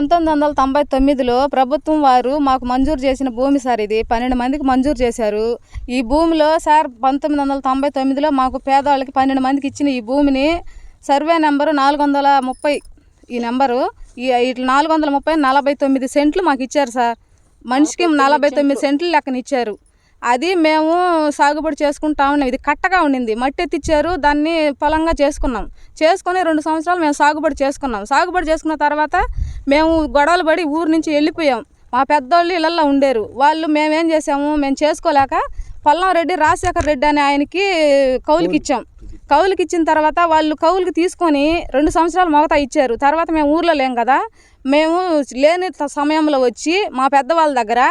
పంతొమ్మిది వందల తొంభై తొమ్మిదిలో ప్రభుత్వం వారు మాకు మంజూరు చేసిన భూమి సార్ ఇది. పన్నెండు మందికి మంజూరు చేశారు. ఈ భూమిలో సార్ పంతొమ్మిది వందల తొంభై తొమ్మిదిలో మాకు పేదవాళ్ళకి పన్నెండు మందికి ఇచ్చిన ఈ భూమిని సర్వే నెంబరు నాలుగు వందల ముప్పై ఈ నెంబరు ఈ ఇట్లా నాలుగు వందల ముప్పై నలభై తొమ్మిది సెంట్లు మాకు ఇచ్చారు సార్. మనిషికి నలభై తొమ్మిది సెంట్లు. లెక్కన ఇచ్చారు అది మేము సాగుబడి చేసుకుంటా ఉన్నాం ఇది కట్టగా ఉండింది. మట్టి ఎత్తిచ్చారు దాన్ని పొలంగా చేసుకున్నాం. చేసుకొని రెండు సంవత్సరాలు మేము సాగుబడి చేసుకున్నాం. సాగుబడి చేసుకున్న తర్వాత మేము గొడవలు పడి ఊరు నుంచి వెళ్ళిపోయాం. మా పెద్దోళ్ళు ఇళ్ళల్లో ఉండేరు. వాళ్ళు మేమేం చేసాము మేము చేసుకోలేక పల్లంరెడ్డి రాజశేఖర్ రెడ్డి అనే ఆయనకి కౌలుకి ఇచ్చాం. కౌలుకి ఇచ్చిన తర్వాత వాళ్ళు కౌలుకి తీసుకొని రెండు సంవత్సరాలు మొగతా ఇచ్చారు. తర్వాత మేము ఊర్లో లేం కదా మేము లేని సమయంలో వచ్చి మా పెద్దవాళ్ళ దగ్గర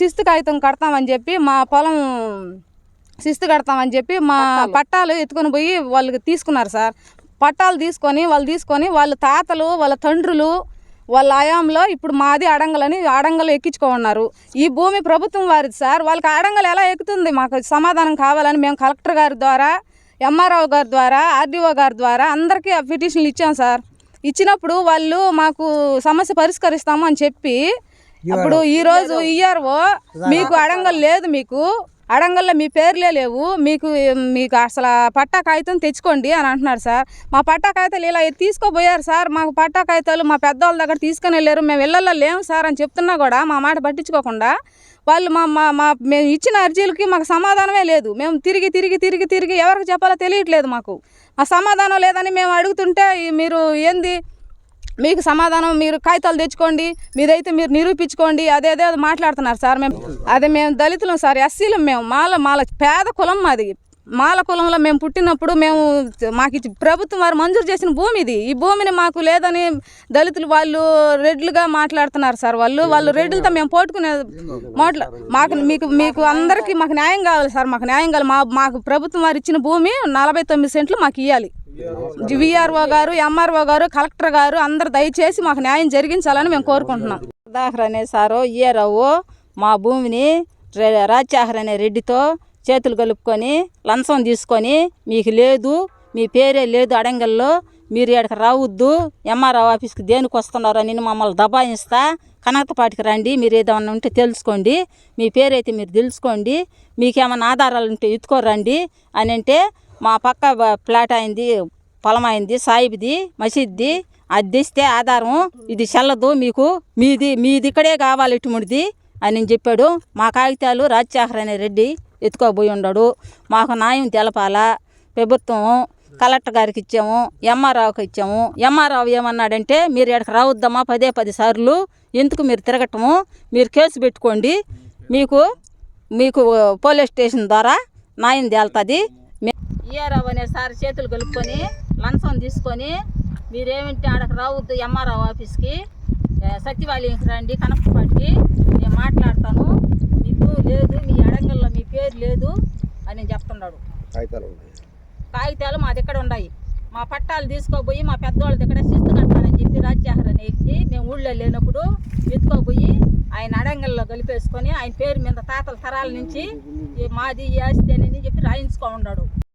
శిస్తు కాగితం కడతామని చెప్పి మా పొలం శిస్తు కడతామని చెప్పి మా పట్టాలు. ఎత్తుకొని పోయి వాళ్ళకి తీసుకున్నారు సార్. పట్టాలు తీసుకొని వాళ్ళు తీసుకొని వాళ్ళ తాతలు వాళ్ళ తండ్రులు వాళ్ళ ఆయాంలో ఇప్పుడు మాది అడంగలని అడంగలు ఎక్కించుకోమన్నారు. ఈ భూమి ప్రభుత్వం వారిది సార్. వాళ్ళకి అడంగలు ఎలా ఎక్కుతుంది? మాకు సమాధానం కావాలని మేము కలెక్టర్ గారి ద్వారా ఎంఆర్ఓ గారి ద్వారా ఆర్డీఓ గారి ద్వారా అందరికీ పిటిషన్లు ఇచ్చాం సార్. ఇచ్చినప్పుడు వాళ్ళు మాకు సమస్య పరిష్కరిస్తాము అని చెప్పి అప్పుడు ఈ రోజు ఇయ్యారు మీకు అడంగల్ లేదు మీకు. అడంగల్లో మీ పేర్లే లేవు. మీకు మీకు అసలు పట్టా కాగితం తెచ్చుకోండి అని అంటున్నారు సార్. మా పట్టా కాగితాలు ఇలా తీసుకోపోయారు సార్. మాకు పట్టా కాగితాలు మా పెద్దవాళ్ళ దగ్గర తీసుకొని వెళ్ళారు. మేము ఇళ్ళల్లో లేము సార్ అని చెప్తున్నా కూడా మా మాట పట్టించుకోకుండా వాళ్ళు మా మా మా మేము ఇచ్చిన అర్జీలకి మాకు సమాధానమే లేదు. మేము తిరిగి తిరిగి తిరిగి తిరిగి ఎవరికి చెప్పాలో తెలియట్లేదు మాకు. మా సమాధానం లేదని మేము అడుగుతుంటే మీరు ఏంది? మీకు సమాధానం మీరు కాగితాలు తెచ్చుకోండి మీదైతే మీరు నిరూపించుకోండి అదేదే అది మాట్లాడుతున్నారు సార్. మేము అదే మేము దళితులం సార్ ఎస్సీలం మేము మాల మాల పేద కులం మాది. మాల కులంలో మేము పుట్టినప్పుడు మేము మాకు ప్రభుత్వం వారు మంజూరు చేసిన భూమి ఇది. ఈ భూమిని మాకు లేదని దళితులు వాళ్ళు రెడ్లుగా మాట్లాడుతున్నారు సార్ వాళ్ళు. వాళ్ళు రెడ్లతో మేము పోటుకునే మాట్లా. మాకు మీకు మీకు అందరికీ మాకు న్యాయం కావాలి సార్. మాకు న్యాయం కావాలి. మా మాకు ప్రభుత్వం వారు ఇచ్చిన భూమి నలభై తొమ్మిది సెంట్లు మాకు ఇవ్వాలి విఆర్ఓ గారు ఎంఆర్ఓ గారు కలెక్టర్ గారు అందరు దయచేసి మాకు న్యాయం జరిగించాలని మేము కోరుకుంటున్నాం. ఉదాహరణ అనే సారు ఈఆర్ఓ మా భూమిని రే- రాజశేఖర్ అనే రెడ్డితో చేతులు కలుపుకొని లంచం తీసుకొని మీకు లేదు మీ పేరే లేదు అడంగల్లో మీరు ఇక్కడికి రావద్దు ఎంఆర్ఓ ఆఫీస్కి దేనికి వస్తున్నారు అని మమ్మల్ని దబాయిస్తా కనకపాటికి రండి మీరు ఏదైనా ఉంటే తెలుసుకోండి మీ పేరైతే మీరు తెలుసుకోండి మీకేమైనా ఆధారాలు ఉంటే ఎత్తుకోరండి అని అంటే మా పక్క ప్లాట్ ఫ్లాట్ అయింది పొలం అయింది సాయిబిది మసీద్ది అది ఇస్తే ఆధారం ఇది చెల్లదు మీకు మీది మీది ఇక్కడే కావాలి ఇటుముడిది అని నేను చెప్పాడు. మా కాగితాలు రాజశేఖర్ అనే రెడ్డి ఎత్తుకోబోయి ఉన్నాడు మాకు న్యాయం తెలపాలా? ప్రభుత్వం కలెక్టర్ గారికి ఇచ్చాము ఎంఆర్ఆవుకి ఇచ్చాము. ఎంఆర్ఆవు ఏమన్నాడంటే మీరు ఇక్కడికి రావద్దమ్మా పదే పది సార్లు ఎందుకు మీరు తిరగటము? మీరు కేసు పెట్టుకోండి మీకు మీకు పోలీస్ స్టేషన్ ద్వారా న్యాయం తేలుతుంది. ఈఆర్ఓ అనే సార్ చేతులు కలుపుకొని లంచం తీసుకొని మీరేమింటి ఆడకు రావద్దు ఎంఆర్ఓ ఆఫీస్కి ఏ, సత్యవాలయంకి రండి కనకపాటికి నేను మాట్లాడతాను. మీకు లేదు మీ అడంగల్లో మీ పేరు లేదు అని చెప్తున్నాడు. కాగితాలు మా దగ్గర ఉన్నాయి. మా పట్టాలు తీసుకోపోయి మా పెద్దవాళ్ళ దగ్గర శిస్తు కట్టాలని చెప్పి రాజశేఖర్ అనే వ్యక్తి మేము ఊళ్ళో లేనప్పుడు ఎత్తుకోపోయి ఆయన అడంగల్లో కలిపేసుకొని ఆయన పేరు మీద తాతల తరాల నుంచి మాది ఈ ఆస్తి అని చెప్పి రాయించుకో ఉన్నాడు.